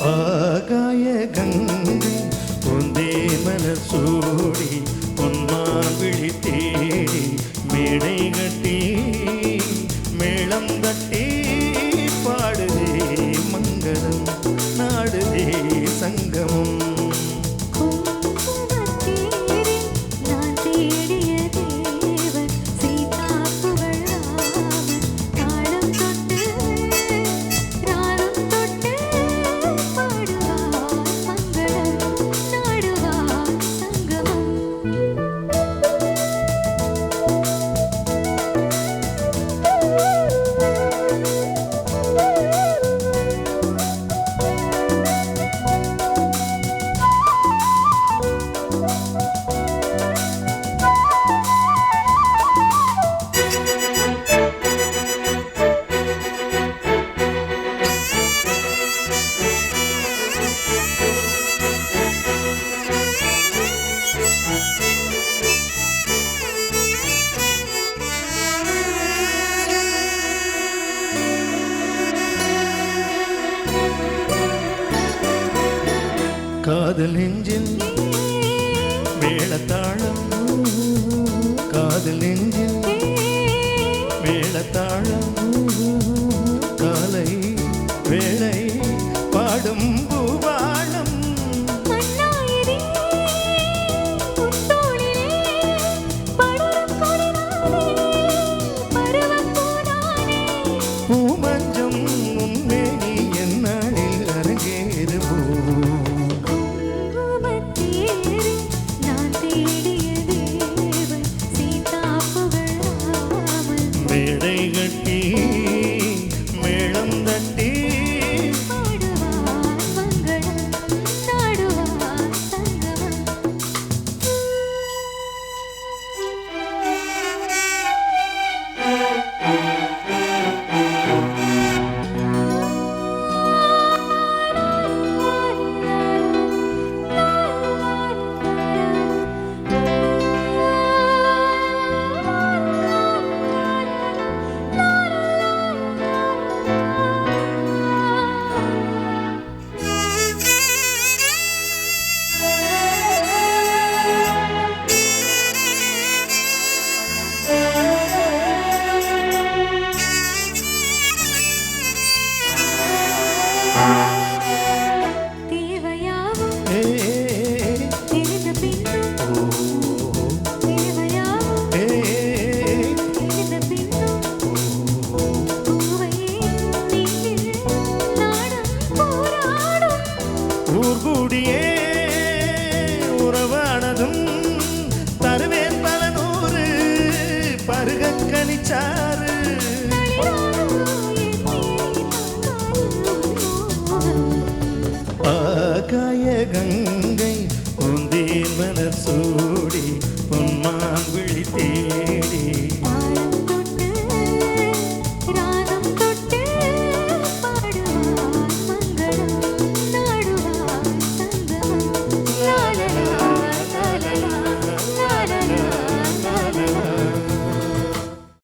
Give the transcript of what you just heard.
ஆகாய கங்கை உந்தே மலர் சூடி பொன்மாவிழி தேடி மேடை கட்டி மேளம் தட்டி பாடுதே மங்களம் நாடுதே சங்க காதல் நெஞ்சில் மேளத்தாளம். காதல் நெஞ்சில் மேளத்தாளம். காலை வேளை பாடும் பூவாளம். பூமஞ்சம் உண்மை நீ என்னாளில் favorite time.